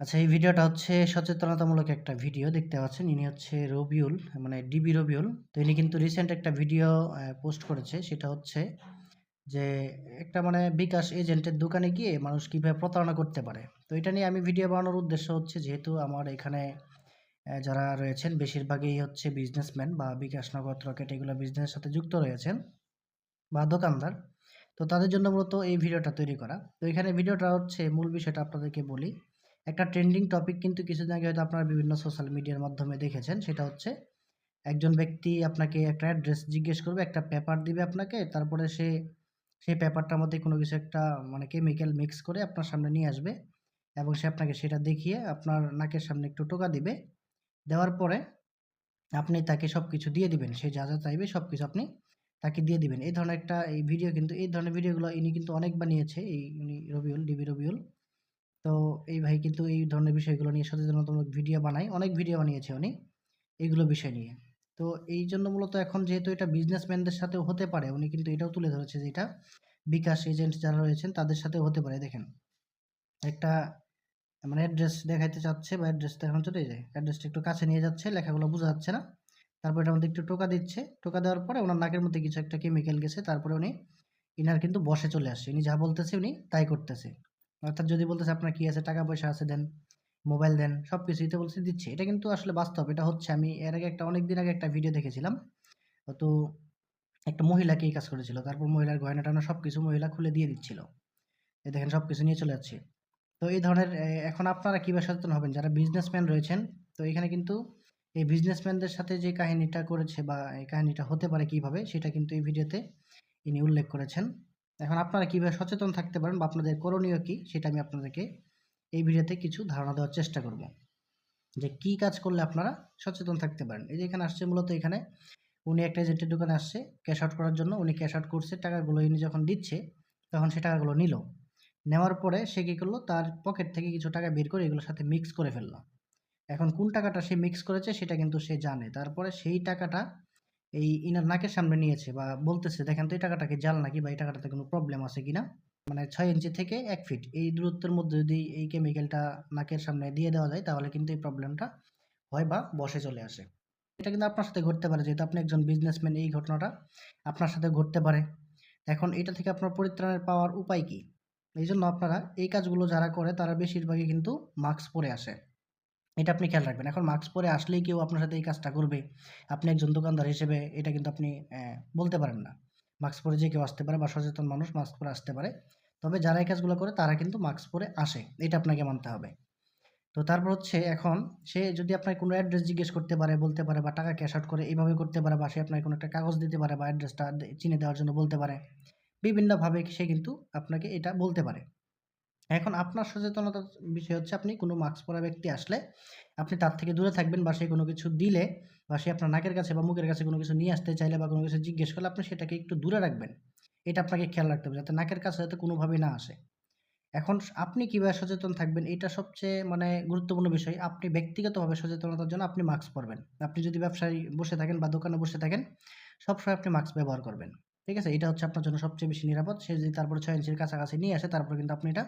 আচ্ছা এই ভিডিওটা হচ্ছে সচেতনতামূলক একটা ভিডিও, দেখতে পাচ্ছেন। ইনি হচ্ছে রবিউল মানে ডিবি রবিউল। তো ইনি কিন্তু রিসেন্ট একটা ভিডিও পোস্ট করেছে। সেটা হচ্ছে যে একটা মানে বিকাশ এজেন্টের দোকানে গিয়ে মানুষ কীভাবে প্রতারণা করতে পারে। তো এটা নিয়ে আমি ভিডিও বানানোর উদ্দেশ্য হচ্ছে যেহেতু আমার এখানে যারা রয়েছেন, বেশিরভাগই হচ্ছে বিজনেসম্যান বা বিকাশ নগদ রকেট এগুলো বিজনেসের সাথে যুক্ত রয়েছেন বা দোকানদার। তো তাদের জন্য মূলত এই ভিডিওটা তৈরি করা। তো এখানে ভিডিওটা হচ্ছে মূল বিষয়টা আপনাদেরকে বলি। একটা ট্রেন্ডিং টপিক কিন্তু কিছুদিন আগে হয়তো আপনারা বিভিন্ন সোশ্যাল মিডিয়ার মাধ্যমে দেখেছেন। সেটা হচ্ছে একজন ব্যক্তি আপনাকে একটা অ্যাড্রেস জিজ্ঞেস করবে, একটা পেপার দিবে আপনাকে। তারপরে সে সেই পেপারটার মধ্যে কোনো কিছু একটা মানে কেমিক্যাল মিক্স করে আপনার সামনে নিয়ে আসবে এবং সে আপনাকে সেটা দেখিয়ে আপনার নাকের সামনে একটু টোকা দিবে। দেওয়ার পরে আপনি তাকে সব কিছু দিয়ে দিবেন। সে যা, যা চাইবে সব কিছু আপনি তাকে দিয়ে দিবেন। এই ধরনের একটা এই ভিডিও কিন্তু এই ধরনের ভিডিওগুলো ইনি কিন্তু অনেক বানিয়েছে। এই উনি রবিউল, ডিবি রবিউল। তো এই ভাই কিন্তু এই ধরনের বিষয়গুলো নিয়ে সচেতনতামূলক ভিডিও বানায়। অনেক ভিডিও বানিয়েছে উনি এইগুলো বিষয় নিয়ে। তো এই জন্য মূলত এখন যেহেতু এটা বিজনেসম্যানদের সাথেও হতে পারে, উনি কিন্তু এটাও তুলে ধরেছে যে এটা বিকাশ এজেন্ট যারা রয়েছেন তাদের সাথেও হতে পারে। দেখেন একটা মানে অ্যাড্রেস দেখাইতে চাচ্ছে বা অ্যাড্রেস দেখানো চলে যায়। অ্যাড্রেসটা একটু কাছে নিয়ে যাচ্ছে, লেখাগুলো বোঝা যাচ্ছে না। তারপর এটা মধ্যে একটু টোকা দিচ্ছে। টোকা দেওয়ার পরে ওনার নাকের মধ্যে কিছু একটা কেমিক্যাল গেছে। তারপরে উনি ইনার কিন্তু বসে চলে আসছে। উনি যা বলতেছে উনি তাই করতেছে। অর্থাৎ যদি বলতেছে আপনার কি আছে টাকা পয়সা আছে দেন, মোবাইল দেন, সব কিছুই তো বলছে দিচ্ছে এটা কিন্তু আসলে বাস্তব। এটা হচ্ছে আমি এর আগে একটা অনেকদিন আগে একটা ভিডিও দেখেছিলাম। তো একটা মহিলাকে এই কাজ করেছিল। তারপর মহিলার গয়না টানা সব কিছু মহিলা খুলে দিয়ে দিচ্ছিল। এই দেখেন সব কিছু নিয়ে চলে যাচ্ছে। তো এই ধরনের এখন আপনারা কীভাবে সচেতন হবেন? যারা বিজনেসম্যান রয়েছেন, তো এখানে কিন্তু এই বিজনেসম্যানদের সাথে যে কাহিনীটা করেছে বা এই কাহিনীটা হতে পারে কীভাবে সেটা কিন্তু এই ভিডিওতে ইনি উল্লেখ করেছেন। এখন আপনারা কীভাবে সচেতন থাকতে পারেন বা আপনাদের করণীয় কি সেটা আমি আপনাদেরকে এই ভিডিওতে কিছু ধারণা দেওয়ার চেষ্টা করব। যে কি কাজ করলে আপনারা সচেতন থাকতে পারেন। এই যে এখানে আসছে মূলত এখানে উনি একটা এজেন্টের দোকানে আসছে ক্যাশ আউট করার জন্য। উনি ক্যাশ আউট করছে, টাকাগুলো ইনি যখন দিচ্ছে, তখন সে টাকাগুলো নিল। নেওয়ার পরে সে কী করল তার পকেট থেকে কিছু টাকা বের করে এগুলোর সাথে মিক্স করে ফেলল। এখন কোন টাকাটা সে মিক্স করেছে সেটা কিন্তু সে জানে। তারপরে সেই টাকাটা এই ইনার নাকের সামনে নিয়েছে বা বলতেছে, দেখেন তো এই টাকাটা কি জাল নাকি বা এই টাকাটাতে কোনো প্রবলেম আছে কিনা? মানে ছয় ইঞ্চি থেকে এক ফিট এই দূরত্বের মধ্যে যদি এই কেমিক্যালটা নাকের সামনে দিয়ে দেওয়া যায়, তাহলে কিন্তু এই প্রবলেমটা হয় বা বসে চলে আসে। এটা কিন্তু আপনার সাথে ঘটতে পারে যেহেতু আপনি একজন বিজনেসম্যান এই ঘটনাটা আপনার সাথে ঘটতে পারে। এখন এটা থেকে আপনার পরিত্রাণের পাওয়ার উপায় কি? এইজন্য আপনারা এই কাজগুলো যারা করে, তারা বেশিরভাগই কিন্তু মাস্ক পরে আসে। এটা আপনি খেয়াল রাখবেন। এখন মাস্ক পরে আসলেই কেউ আপনার সাথে এই কাজটা করবে। আপনি একজন দোকানদার হিসেবে এটা কিন্তু আপনি বলতে পারেন না। মাস্ক পরে যে কেউ আসতে পারে বা সচেতন মানুষ মাস্ক পরে আসতে পারে। তবে যারা এই কাজগুলো করে তারা কিন্তু মাস্ক পরে আসে। এটা আপনাকে মানতে হবে। তো তারপর হচ্ছে এখন সে যদি আপনার কোনো অ্যাড্রেস জিজ্ঞেস করতে পারে, বলতে পারে বা টাকা ক্যাশ আউট করে এইভাবে করতে পারে বা সে আপনাকে কোনো একটা কাগজ দিতে পারে বা অ্যাড্রেসটা চিনে দেওয়ার জন্য বলতে পারে। বিভিন্নভাবে সে কিন্তু আপনাকে এটা বলতে পারে। এখন আপনার সচেতনতার বিষয় হচ্ছে আপনি কোনো মাস্ক পরা ব্যক্তি আসলে আপনি তার থেকে দূরে থাকবেন বা সে কোনো কিছু দিলে বা সে আপনার নাকের কাছে বা মুখের কাছে কোনো কিছু নিয়ে আসতে চাইলে বা কোনো কিছু জিজ্ঞেস করলে আপনি সেটাকে একটু দূরে রাখবেন। এটা আপনাকে খেয়াল রাখতে হবে যাতে নাকের কাছে যাতে কোনোভাবেই না আসে। এখন আপনি কীভাবে সচেতন থাকবেন এটা সবচেয়ে মানে গুরুত্বপূর্ণ বিষয়। আপনি ব্যক্তিগতভাবে সচেতনতার জন্য আপনি মাস্ক পরবেন। আপনি যদি ব্যবসায় বসে থাকেন বা দোকানে বসে থাকেন, সবসময় আপনি মাস্ক ব্যবহার করবেন। ঠিক আছে? এটা হচ্ছে আপনার জন্য সবচেয়ে বেশি নিরাপদ। সে যদি তারপরে ছয় ইঞ্চির কাছাকাছি নিয়ে আসে তারপরে কিন্তু আপনি এটা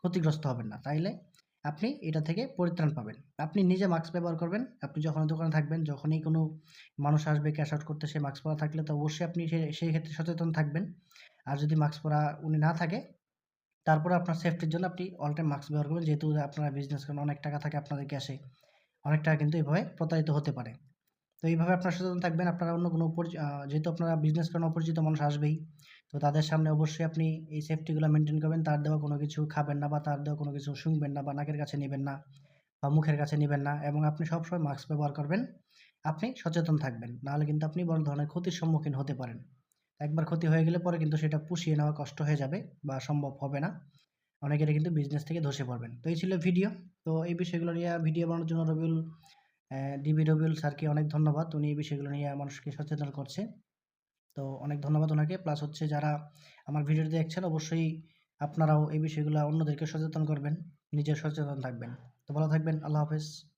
ক্ষতিগ্রস্ত হবেন না। তাইলে আপনি এটা থেকে পরিত্রাণ পাবেন। আপনি নিজে মাস্ক ব্যবহার করবেন। আপনি যখন দোকানে থাকবেন, যখনই কোনো মানুষ আসবে ক্যাশ আউট করতে সে মাস্ক পরা থাকলে তো অবশ্যই আপনি সেই ক্ষেত্রে সচেতন থাকবেন। আর যদি মাস্ক পরা উনি না থাকে, তারপরে আপনার সেফটির জন্য আপনি অল টাইম মাস্ক ব্যবহার করবেন। যেহেতু আপনারা বিজনেস করেন অনেক টাকা থাকে আপনাদের ক্যাশে। অনেক টাকা কিন্তু এভাবে প্রতারিত হতে পারে। তো এইভাবে আপনারা সচেতন থাকবেন। আপনারা অন্য কোনো যেহেতু আপনারা বিজনেস করেন অপরিচিত মানুষ আসবেই। তো তাদের সামনে অবশ্যই আপনি এই সেফটিগুলো মেনটেন করবেন। তার দেওয়া কোনো কিছু খাবেন না বা তার দেওয়া কোনো কিছু শুনবেন না বা নাকের কাছে নেবেন না বা মুখের কাছে নেবেন না এবং আপনি সবসময় মাস্ক ব্যবহার করবেন। আপনি সচেতন থাকবেন। নাহলে কিন্তু আপনি বড় ধরনের ক্ষতির সম্মুখীন হতে পারেন। একবার ক্ষতি হয়ে গেলে পরে কিন্তু সেটা পুষিয়ে নেওয়া কষ্ট হয়ে যাবে বা সম্ভব হবে না। অনেকেরই কিন্তু বিজনেস থেকে ধসে পড়বেন। তো এই ছিল ভিডিও। তো এই বিষয়গুলো নিয়ে ভিডিও বানানোর জন্য রবিউল ডিবি রবিউল স্যারকে অনেক ধন্যবাদ। উনি এই বিষয়গুলো নিয়ে মানুষকে সচেতন করছে। তো অনেক ধন্যবাদ ওনাকে। প্লাস হচ্ছে যারা আমার ভিডিও দেখছেন, অবশ্যই আপনারাও এই বিষয়গুলো অন্যদেরকে সচেতন করবেন। নিজে সচেতন থাকবেন। তো ভালো থাকবেন। আল্লাহ হাফেজ।